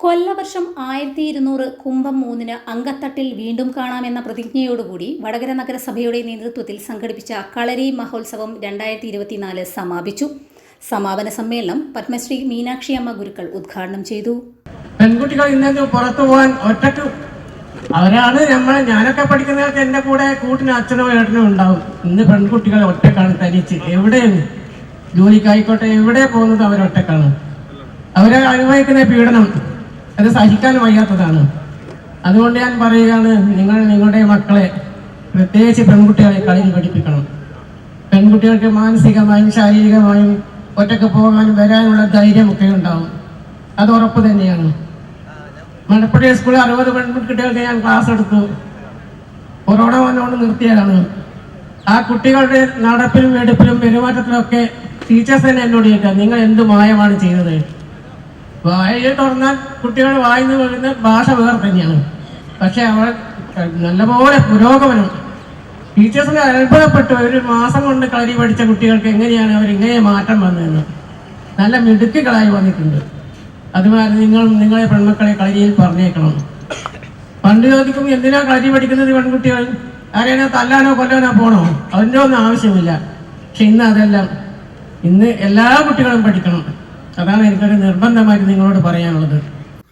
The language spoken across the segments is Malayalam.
കൊല്ലവർഷം ആയിരത്തി ഇരുന്നൂറ് കുംഭം മൂന്നിന് അങ്കത്തട്ടിൽ വീണ്ടും കാണാമെന്ന പ്രതിജ്ഞയോടുകൂടി വടകര നഗരസഭയുടെ നേതൃത്വത്തിൽ സംഘടിപ്പിച്ച കളരി മഹോത്സവം രണ്ടായിരത്തി ഇരുപത്തിനാല് സമാപിച്ചു. സമാപന സമ്മേളനം പത്മശ്രീ മീനാക്ഷി അമ്മ ഗുരുക്കൾ ഉദ്ഘാടനം ചെയ്തു. പെൺകുട്ടികൾ ഇന്നത് പുറത്തു പോകാൻ ഒറ്റയ്ക്ക് അവരാണ് നമ്മൾ ഞാനൊക്കെ പഠിക്കുന്നവർക്ക് എന്റെ കൂടെ കൂട്ടിന് അച്ഛനോ ഏട്ടനോ ഉണ്ടാവും. ഇന്ന് പെൺകുട്ടികൾ ഒറ്റക്കാണ് തനിച്ച്. എവിടെയും ജോലിക്കായിക്കോട്ടെ എവിടെ പോകുന്നത് അവരൊറ്റക്കാണ്. അവരെ അനുഭവിക്കുന്ന പീഡനം അത് സഹിക്കാൻ വയ്യാത്തതാണ്. അതുകൊണ്ട് ഞാൻ പറയുകയാണ് നിങ്ങൾ നിങ്ങളുടെ മക്കളെ പ്രത്യേകിച്ച് പെൺകുട്ടികളെ കളിയിൽ പഠിപ്പിക്കണം. പെൺകുട്ടികൾക്ക് മാനസികമായും ശാരീരികമായും ഒറ്റയ്ക്ക് പോകാനും വരാനുള്ള ധൈര്യമൊക്കെ ഉണ്ടാവും. അത് ഉറപ്പ് തന്നെയാണ്. മണപ്പുഴ സ്കൂളിൽ അറുപത് പെൺകുട്ടികൾക്ക് ഞാൻ ക്ലാസ് എടുത്തു. കൊറോണ വന്നുകൊണ്ട് നിർത്തിയതാണ്. ആ കുട്ടികളുടെ നടപ്പിലും എടുപ്പിലും പെരുമാറ്റത്തിലൊക്കെ ടീച്ചേഴ്സ് തന്നെ എന്നോട് ചോദിക്കാം നിങ്ങൾ എന്ത് മായമാണ് ചെയ്തത് വായ തുറന്നാൽ കുട്ടികൾ വായിന്ന് വരുന്ന ഭാഷ വേറെ തന്നെയാണ്. പക്ഷെ അവൾ നല്ലപോലെ പുരോഗമനം. ടീച്ചേഴ്സിനെ അത്ഭുതപ്പെട്ടു. ഒരു മാസം കൊണ്ട് കളരി പഠിച്ച കുട്ടികൾക്ക് എങ്ങനെയാണ് അവർ ഇങ്ങനെ മാറ്റം വന്നതെന്ന്. നല്ല മിടുക്കുകളായി വന്നിട്ടുണ്ട്. അതുപോലെ നിങ്ങൾ നിങ്ങളെ പെൺമക്കളെ കളരിയിൽ പറഞ്ഞേക്കണം. പണ്ട് ചോദിക്കും എന്തിനാ കളരി പഠിക്കുന്നത് പെൺകുട്ടികൾ? ആരെയാണോ തല്ലാനോ കൊല്ലാനോ പോണോ? അതിന്റെ ഒന്നും ആവശ്യമില്ല. പക്ഷെ ഇന്ന് അതെല്ലാം ഇന്ന് എല്ലാ കുട്ടികളും പഠിക്കണം. അതാണ് എനിക്കൊരു നിർബന്ധമായിട്ട് നിങ്ങളോട് പറയാനുള്ളത്.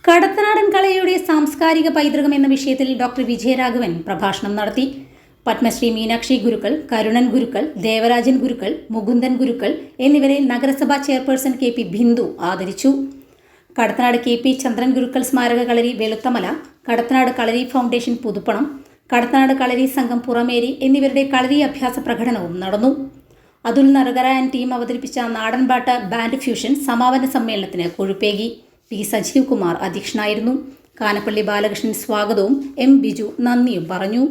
കടത്തനാടൻ കലയുടെ സാംസ്കാരിക പൈതൃകം എന്ന വിഷയത്തിൽ ഡോക്ടർ വിജയരാഘവൻ പ്രഭാഷണം നടത്തി. പത്മശ്രീ മീനാക്ഷി ഗുരുക്കൾ കരുണൻ ഗുരുക്കൾ ദേവരാജൻ ഗുരുക്കൾ മുകുന്ദൻ ഗുരുക്കൾ എന്നിവരെ നഗരസഭാ ചെയർപേഴ്സൺ കെ പി ബിന്ദു ആദരിച്ചു. കടത്തനാട് കെ പി ചന്ദ്രൻ ഗുരുക്കൾ സ്മാരക കളരി വെളുത്തമല കടത്തനാട് കളരി ഫൗണ്ടേഷൻ പുതുപ്പണം കടത്തനാട് കളരി സംഘം പുറമേരി എന്നിവരുടെ കളരി അഭ്യാസ പ്രകടനവും നടന്നു. അതുൽ നരകരായൻ ടീം അവതരിപ്പിച്ച നാടൻപാട്ട് ബാൻഡ് ഫ്യൂഷൻ സമാപന സമ്മേളനത്തിന് കൊഴുപ്പേകി. പി സജീവ് കുമാർ അധ്യക്ഷനായിരുന്നു. കാനപ്പള്ളി ബാലകൃഷ്ണൻ സ്വാഗതവും എം ബിജു നന്ദിയും പറഞ്ഞു.